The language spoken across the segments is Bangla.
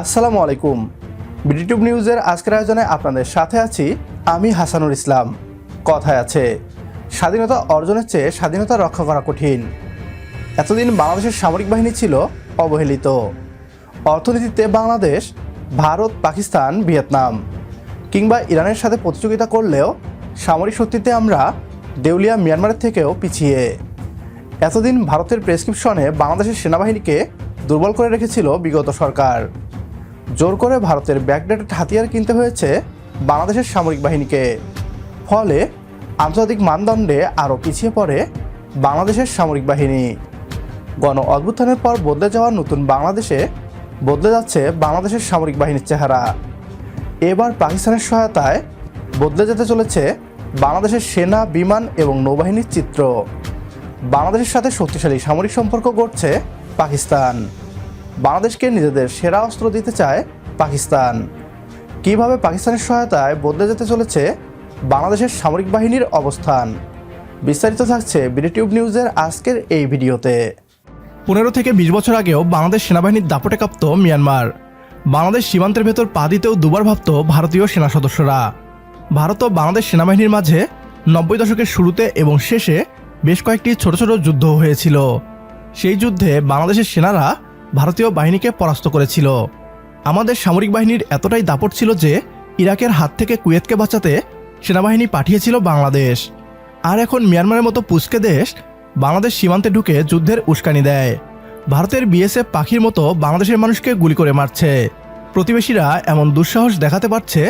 আসসালামু আলাইকুম। বিডিটিউব নিউজের আজকের আয়োজনে আপনাদের সাথে আছি আমি হাসানুর ইসলাম। কথায় আছে, স্বাধীনতা অর্জনের চেয়ে স্বাধীনতা রক্ষা করা কঠিন। এতদিন বাংলাদেশের সামরিক বাহিনী ছিল অবহেলিত। অর্থনীতিতে বাংলাদেশ, ভারত, পাকিস্তান, ভিয়েতনাম কিংবা ইরানের সাথে প্রতিযোগিতা করলেও সামরিক শক্তিতে আমরা দেউলিয়া মিয়ানমারের থেকেও পিছিয়ে। এতদিন ভারতের প্রেসক্রিপশনে বাংলাদেশের সেনাবাহিনীকে দুর্বল করে রেখেছিল বিগত সরকার। জোর করে ভারতের ব্যাকডেটেড হাতিয়ার কিনতে হয়েছে বাংলাদেশের সামরিক বাহিনীকে। ফলে আন্তর্জাতিক মানদণ্ডে আরও পিছিয়ে পড়ে বাংলাদেশের সামরিক বাহিনী। গণ অভ্যুত্থানের পর বদলে যাওয়া নতুন বাংলাদেশে বদলে যাচ্ছে বাংলাদেশের সামরিক বাহিনীর চেহারা। এবার পাকিস্তানের সহায়তায় বদলে যেতে চলেছে বাংলাদেশের সেনা, বিমান এবং নৌবাহিনীর চিত্র। বাংলাদেশের সাথে শক্তিশালী সামরিক সম্পর্ক গড়ছে পাকিস্তান। বাংলাদেশকে নিজেদের সেরা অস্ত্র দিতে চায় পাকিস্তান। কীভাবে পাকিস্তানের সহায়তায় বদলে যেতে চলেছে বাংলাদেশের সামরিক বাহিনীর অবস্থান? বিস্তারিত থাকছে বিডিটিউব নিউজের আজকের এই ভিডিওতে। পনেরো থেকে বিশ বছর আগেও বাংলাদেশ সেনাবাহিনীর দাপটে কাঁপত মিয়ানমার। বাংলাদেশ সীমান্তের ভেতর পা দিতেও দুবার ভাবত ভারতীয় সেনা সদস্যরা। ভারত ও বাংলাদেশ সেনাবাহিনীর মাঝে নব্বই দশকের শুরুতে এবং শেষে বেশ কয়েকটি ছোট ছোট যুদ্ধ হয়েছিল। সেই যুদ্ধে বাংলাদেশের সেনারা ভারতীয় বাহিনীকে পরাস্ত করেছিল। আমাদের সামরিক বাহিনীর এতটাই দাপট ছিল যে, ইরাকের হাত থেকে কুয়েতকে বাঁচাতে সেনাবাহিনী পাঠিয়েছিল বাংলাদেশ। আর এখন মিয়ানমারের মতো পুচকে দেশ বাংলাদেশ সীমান্তে ঢুকে যুদ্ধের উস্কানি দেয়। ভারতের বিএসএফ পাখির মতো বাংলাদেশের মানুষকে গুলি করে মারছে। প্রতিবেশীরা এমন দুঃসাহস দেখাতে পারছে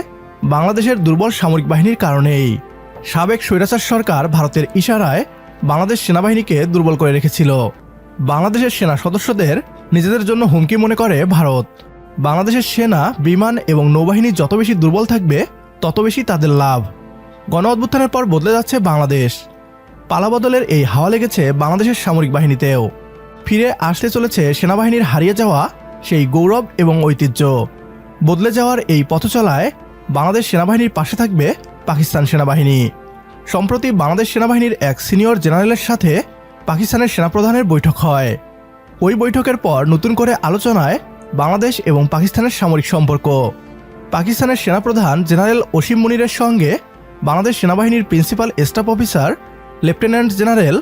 বাংলাদেশের দুর্বল সামরিক বাহিনীর কারণেই। সাবেক স্বৈরাচার সরকার ভারতের ইশারায় বাংলাদেশ সেনাবাহিনীকে দুর্বল করে রেখেছিল। বাংলাদেশের সেনা সদস্যদের নিজেদের জন্য হুমকি মনে করে ভারত। বাংলাদেশের সেনা, বিমান এবং নৌবাহিনী যত বেশি দুর্বল থাকবে, তত বেশি তাদের লাভ। গণ অভ্যুত্থানের পর বদলে যাচ্ছে বাংলাদেশ। পালাবদলের এই হাওয়া লেগেছে বাংলাদেশের সামরিক বাহিনীতেও। ফিরে আসতে চলেছে সেনাবাহিনীর হারিয়ে যাওয়া সেই গৌরব এবং ঐতিহ্য। বদলে যাওয়ার এই পথচলায় বাংলাদেশ সেনাবাহিনীর পাশে থাকবে পাকিস্তান সেনাবাহিনী। সম্প্রতি বাংলাদেশ সেনাবাহিনীর এক সিনিয়র জেনারেলের সাথে পাকিস্তানের সেনাপ্রধানের বৈঠক হয়। ওই বৈঠকের পর নতুন করে আলোচনায় বাংলাদেশ এবং পাকিস্তানের সামরিক সম্পর্ক। পাকিস্তানের সেনাপ্রধান জেনারেল অসীম মুনিরের সঙ্গে বাংলাদেশ সেনাবাহিনীর principal staff officer lieutenant general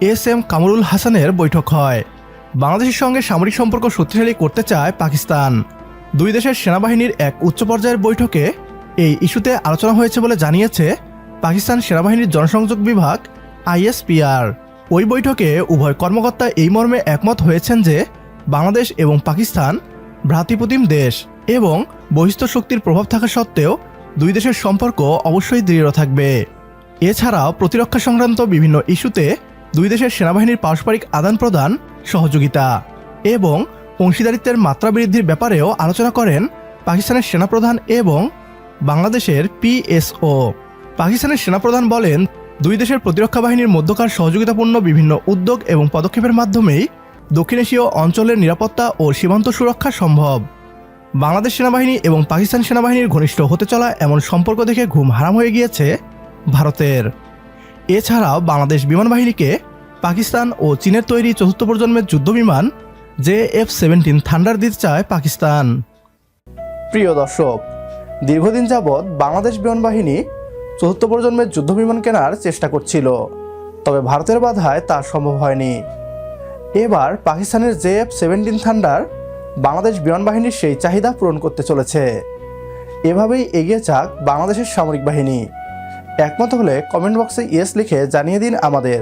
S M Kamrul হাসানের বৈঠক হয়। বাংলাদেশের সঙ্গে সামরিক সম্পর্ক শক্তিশালী করতে চায় পাকিস্তান। দুই দেশের সেনাবাহিনীর এক উচ্চ পর্যায়ের বৈঠকে এই ইস্যুতে আলোচনা হয়েছে বলে জানিয়েছে পাকিস্তান সেনাবাহিনীর জনসংযোগ বিভাগ আইএসপিআর। ওই বৈঠকে উভয় কর্মকর্তা এই মর্মে একমত হয়েছেন যে বাংলাদেশ এবং পাকিস্তান ভ্রাতৃপ্রতিম দেশ এবং বহিস্থ শক্তির প্রভাব থাকা সত্ত্বেও দুই দেশের সম্পর্ক অবশ্যই দৃঢ় থাকবে। এছাড়াও প্রতিরক্ষা সংক্রান্ত বিভিন্ন ইস্যুতে দুই দেশের সেনাবাহিনীর পারস্পরিক আদান প্রদান সহযোগিতা এবং অংশীদারিত্বের মাত্রা বৃদ্ধির ব্যাপারেও আলোচনা করেন পাকিস্তানের সেনাপ্রধান এবং বাংলাদেশের পিএসও পাকিস্তানের সেনাপ্রধান বলেন দুই দেশের প্রতিরক্ষা বাহিনীর মধ্যকার সহযোগিতাপূর্ণ বিভিন্ন উদ্যোগ এবং পদক্ষেপের মাধ্যমেই দক্ষিণ এশীয় অঞ্চলের নিরাপত্তা ও সীমান্ত সুরক্ষা সম্ভব। বাংলাদেশ সেনাবাহিনী এবং পাকিস্তান সেনাবাহিনীর ঘনিষ্ঠ হতে চলা এমন সম্পর্ক দেখে ঘুম হারাম হয়ে গিয়েছে ভারতের। এছাড়াও বাংলাদেশ বিমান বাহিনীকে পাকিস্তান ও চীনের তৈরি চতুর্থ প্রজন্মের যুদ্ধবিমান জে এফ সেভেন্টিন থান্ডার দিতে চায় পাকিস্তান। প্রিয় দর্শক, দীর্ঘদিন যাবৎ বাংলাদেশ বিমান বাহিনী চতুর্থ প্রজন্মের যুদ্ধবিমান কেনার চেষ্টা করছিল, তবে ভারতের বাধায় তা সম্ভব হয়নি। এবার পাকিস্তানের J F seventeen thunder Bangladesh বিমান বাহিনীর সেই চাহিদা পূরণ করতে চলেছে। এভাবেই এগিয়ে যাক বাংলাদেশের সামরিক বাহিনী। একমত হলে কমেন্ট বক্সে ইয়েস লিখে জানিয়ে দিন আমাদের।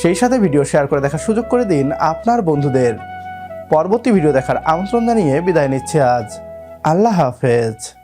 সেই সাথে ভিডিও শেয়ার করে দেখার সুযোগ করে দিন আপনার বন্ধুদের। পরবর্তী ভিডিও দেখার আমন্ত্রণ জানিয়ে বিদায় নিচ্ছে আজ। আল্লাহ হাফেজ।